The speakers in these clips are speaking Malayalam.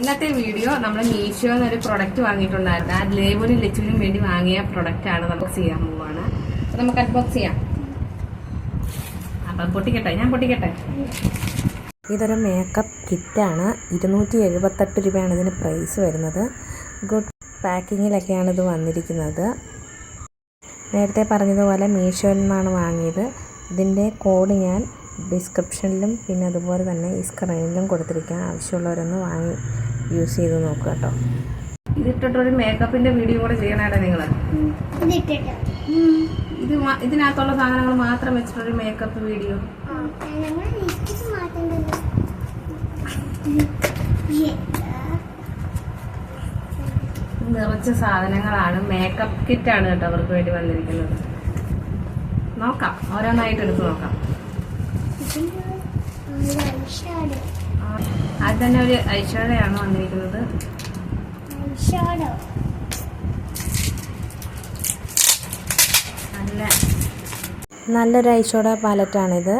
ഇന്നത്തെ വീഡിയോ നമ്മൾ മീഷോ എന്നൊരു പ്രൊഡക്റ്റ് വാങ്ങിയിട്ടുണ്ടായിരുന്നു. ആ ലേബിനും ലച്ചുവിനും വേണ്ടി വാങ്ങിയ പ്രൊഡക്റ്റ് ആണ് നമുക്ക് ചെയ്യാൻ പോവാണ്. നമുക്ക് അൺബോക്സ് ചെയ്യാം. അപ്പൊ പൊട്ടിക്കട്ടെ? ഞാൻ പൊട്ടിക്കട്ടെ? ഇതൊരു മേക്കപ്പ് കിറ്റാണ് ഇരുന്നൂറ്റി എഴുപത്തെട്ട് രൂപയാണ് ഇതിന് പ്രൈസ് വരുന്നത്. ഗുഡ് പാക്കിങ്ങിലൊക്കെയാണ് ഇത് വന്നിരിക്കുന്നത്. നേരത്തെ പറഞ്ഞതുപോലെ മീഷോയിൽ നിന്നാണ് വാങ്ങിയത്. ഇതിന്റെ കോഡ് ഞാൻ ഡിസ്ക്രിപ്ഷനിലും പിന്നെ അതുപോലെ തന്നെ ഈ സ്ക്രീനിലും കൊടുത്തിരിക്കാം. ആവശ്യമുള്ളവരൊന്ന് വാങ്ങി യൂസ് ചെയ്ത് നോക്കുക കേട്ടോ. ഇതിട്ടിട്ടൊരു മേക്കപ്പിന്റെ വീഡിയോ കൂടെ ചെയ്യണേടാ നിങ്ങൾ. ഇതിട്ടിട്ട്. ഇത് ഇതിനകത്തുള്ള സാധനങ്ങൾ മാത്രം വെച്ചിട്ടൊരു മേക്കപ്പ് വീഡിയോ നിറച്ച സാധനങ്ങളാണ്. മേക്കപ്പ് കിറ്റ് ആണ് കേട്ടോ അവർക്ക് വേണ്ടി വന്നിരിക്കുന്നത്. നോക്കാം. ഓരോന്നായിട്ട് എടുത്ത് നോക്കാം. അത് തന്നെ ഒരു ഐഷാഡയാണ് വന്നിരിക്കുന്നത്? നല്ല. നല്ലൊരു ഐഷോഡ പാലറ്റാണിത്.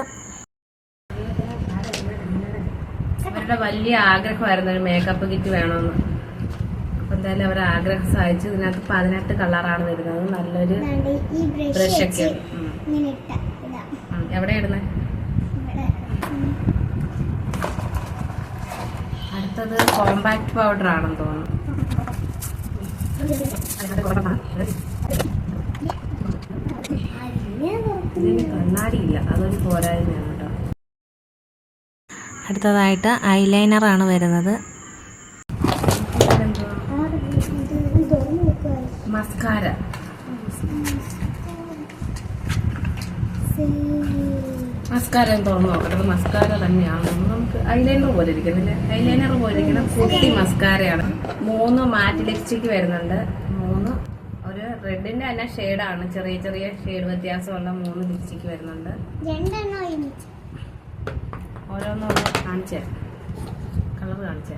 അവരുടെ വലിയ ആഗ്രഹമായിരുന്നു ഒരു മേക്കപ്പ് കിറ്റ് വേണമെന്ന്. അപ്പൊ എന്തായാലും അവരുടെ ആഗ്രഹം സാധിച്ചു ഇതിനകത്ത് പതിനെട്ട് കളറാണ് വരുന്നത്. നല്ലൊരു ബ്രഷ് ഒക്കെ ഉം. ഇട്ട ഇതാ. എവിടെ ഇടുന്നത് അടുത്തത് കോമ്പാക്ട് പൗഡർ ആണെന്ന് തോന്നുന്നു. ഇതിന് കണ്ണാടിയില്ല അതൊരു പോരായ്മയാണ് കേട്ടോ. അടുത്തതായിട്ട് ഐലൈനറാണ് വരുന്നത്. ഇതെന്തുവാ? ആ, ഇത് ഇതൊന്ന് നോക്കുക മസ്കാര. മസ്കാര എന്ന് തോന്നുന്നു. നോക്കട്ടെ ഇത് മസ്കാര തന്നെയാണ്. നമുക്ക് ഐലൈനർ പോലെ ഇരിക്കുന്നില്ല ഐലൈനർ പോലെ ഇരിക്കുന്ന കുട്ടി മസ്കാരയാണ് മൂന്ന് മാറ്റ് ലിപ്സ്റ്റിക് വരുന്നുണ്ട്. മൂന്ന്. ഒരു റെഡിന്റെ തന്നെ ഷെയ്ഡാണ് ചെറിയ ചെറിയ ഷെയ്ഡ് വ്യത്യാസമുള്ള മൂന്ന് ലിപ്സ്റ്റിക് വരുന്നുണ്ട്. ഓരോന്നും കാണിച്ചു കാണിച്ചേ കളർ കാണിച്ചേ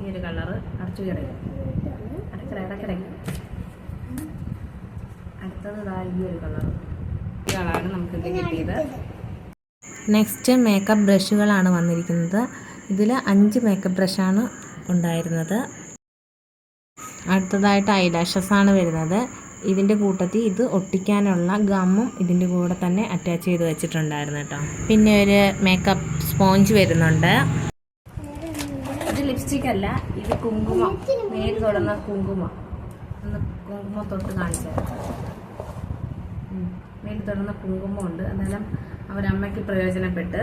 ഈ ഒരു കളറ് അടച്ചു കിടക്കും അടക്കട അടക്കടയ്ക്ക് അടുത്തത് ഇതാ ഈ ഒരു കളർ നമുക്ക് നമുക്കിത് കിട്ടിയത്. നെക്സ്റ്റ് മേക്കപ്പ് ബ്രഷുകളാണ് വന്നിരിക്കുന്നത്. ഇതിൽ അഞ്ച് മേക്കപ്പ് ബ്രഷാണ് ഉണ്ടായിരുന്നത്. അടുത്തതായിട്ട് ഐലാഷസ് ആണ് വരുന്നത്. ഇതിന്റെ കൂട്ടത്തിൽ ഇത് ഒട്ടിക്കാനുള്ള ഗമ്മും ഇതിന്റെ കൂടെ തന്നെ അറ്റാച്ച് ചെയ്ത് വെച്ചിട്ടുണ്ടായിരുന്നു കേട്ടോ. പിന്നെ ഒരു മേക്കപ്പ് സ്പോഞ്ച് വരുന്നുണ്ട്. ഇത് ലിപ്സ്റ്റിക് അല്ല ഇത് കുങ്കുമം. നേര് തൊടുന്ന കുങ്കുമ. ഒന്ന് കുങ്കുമം തൊട്ട് കാണിച്ചത് നേര് തുടർന്ന് കുങ്കുമം ഉണ്ട് എന്തായാലും അവരമ്മയ്ക്ക് പ്രയോജനപ്പെട്ട്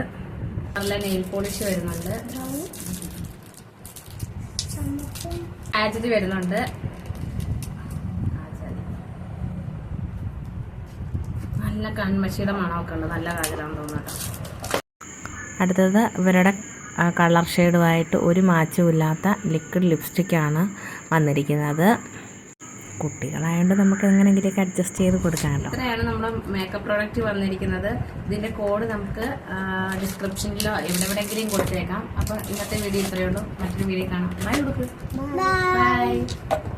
നല്ല നെയിൽ പോളിഷ് വരുന്നുണ്ട്. ആജലി വരുന്നുണ്ട്. നല്ല കൺമഷിയുടെ മണമൊക്കെ ഉണ്ട്. നല്ല കാജലാന്ന് തോന്നുന്നു അടുത്തത് ഇവരുടെ കളർ ഷെയ്ഡുമായിട്ട് ഒരു മാച്ചും ഇല്ലാത്ത ലിക്വിഡ് ലിപ്സ്റ്റിക്കാണ് വന്നിരിക്കുന്നത്. കുട്ടികളായതുകൊണ്ട് നമുക്ക് എങ്ങനെയെങ്കിലുമൊക്കെ അഡ്ജസ്റ്റ് ചെയ്ത് കൊടുക്കാമല്ലോ. ഇത്രയാണ് നമ്മുടെ മേക്കപ്പ് പ്രോഡക്റ്റ് വന്നിരിക്കുന്നത്. ഇതിന്റെ കോഡ് നമുക്ക് ഡിസ്ക്രിപ്ഷനിലോ എവിടെ എവിടെയെങ്കിലും കൊടുത്തേക്കാം. അപ്പോൾ ഇന്നത്തെ വീഡിയോ ഇത്രയേ ഉള്ളൂ. മറ്റൊരു വീഡിയോ കാണാം. ബൈ കൊടുക്ക് ബൈ ബൈ